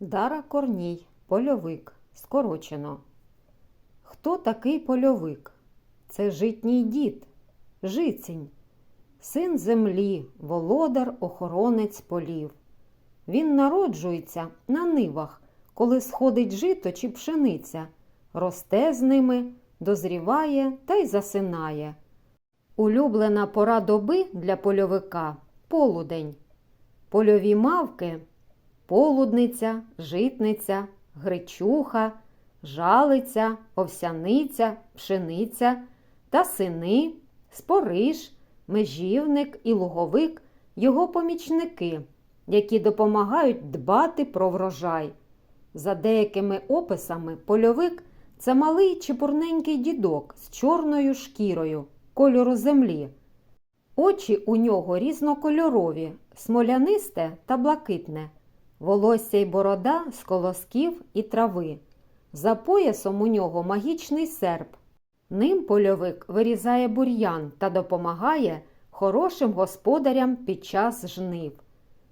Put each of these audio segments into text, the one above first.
Дара Корній, польовик, скорочено. Хто такий польовик? Це житній дід, жицінь, син землі, володар, охоронець полів. Він народжується на нивах, коли сходить жито чи пшениця, росте з ними, дозріває та й засинає. Улюблена пора доби для польовика полудень. Польові мавки полудниця, житниця, гречуха, жалиця, овсяниця, пшениця та сини, спориш, межівник і луговик його помічники, які допомагають дбати про врожай. За деякими описами, польовик це малий чепурненький дідок з чорною шкірою кольору землі. Очі у нього різнокольорові, смолянисте та блакитне, волосся й борода з колосків і трави. За поясом у нього магічний серп. Ним польовик вирізає бур'ян та допомагає хорошим господарям під час жнив.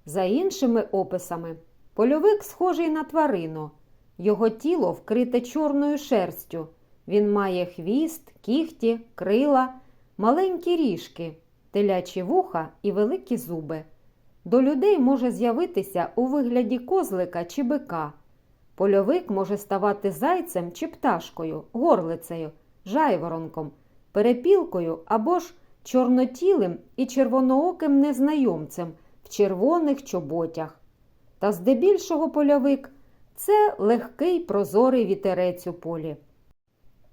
За іншими описами, польовик схожий на тварину. Його тіло вкрите чорною шерстю. Він має хвіст, кіхті, крила, маленькі ріжки, телячі вуха і великі зуби. До людей може з'явитися у вигляді козлика чи бика. Польовик може ставати зайцем чи пташкою, горлицею, жайворонком, перепілкою або ж чорнотілим і червонооким незнайомцем в червоних чоботях. Та здебільшого польовик це легкий прозорий вітерець у полі.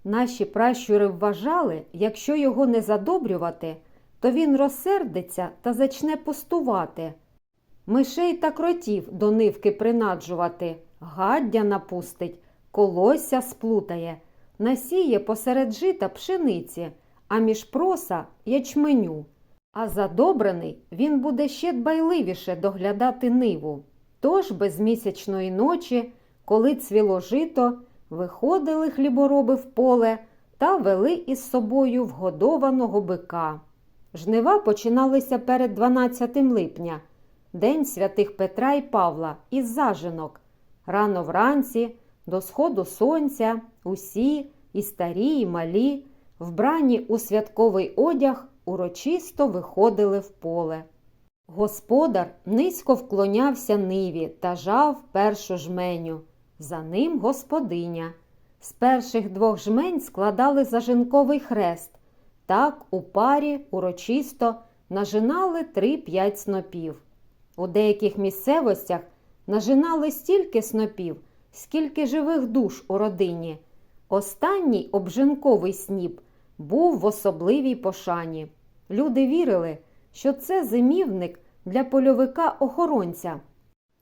Наші пращури вважали, якщо його не задобрювати, то він розсердиться та зачне пустувати. Мишей та кротів до нивки принаджувати, гаддя напустить, колосся сплутає, насіє посеред жита пшениці, а між проса ячменю. А задобрений він буде ще дбайливіше доглядати ниву. Тож без місячної ночі, коли цвіло жито, виходили хлібороби в поле та вели із собою вгодованого бика. Жнива починалися перед 12 липня, день святих Петра і Павла, із зажинок. Рано вранці, до сходу сонця, усі, і старі, і малі, вбрані у святковий одяг, урочисто виходили в поле. Господар низько вклонявся ниві та жав першу жменю. За ним господиня. З перших двох жмень складали зажинковий хрест. Так у парі урочисто нажинали три-п'ять снопів. У деяких місцевостях нажинали стільки снопів, скільки живих душ у родині. Останній обжинковий сніп був в особливій пошані. Люди вірили, що це зимівник для польовика-охоронця.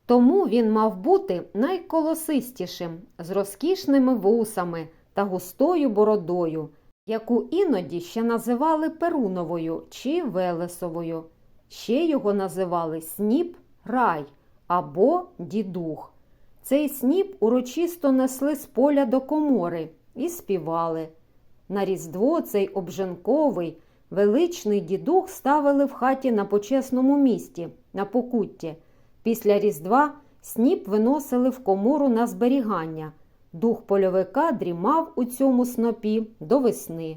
Тому він мав бути найколосистішим, з розкішними вусами та густою бородою, яку іноді ще називали Перуновою чи Велесовою. Ще його називали сніп рай або дідух. Цей сніп урочисто несли з поля до комори і співали. На Різдво цей обженковий, величний дідух ставили в хаті на почесному місті, на покутті. Після Різдва сніп виносили в комору на зберігання. Дух польовика дрімав у цьому снопі до весни.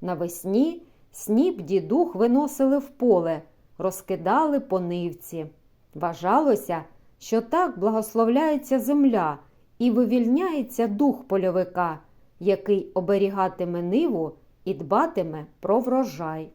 Навесні сніп дідух виносили в поле, розкидали по нивці. Вважалося, що так благословляється земля і вивільняється дух польовика, який оберігатиме ниву і дбатиме про врожай.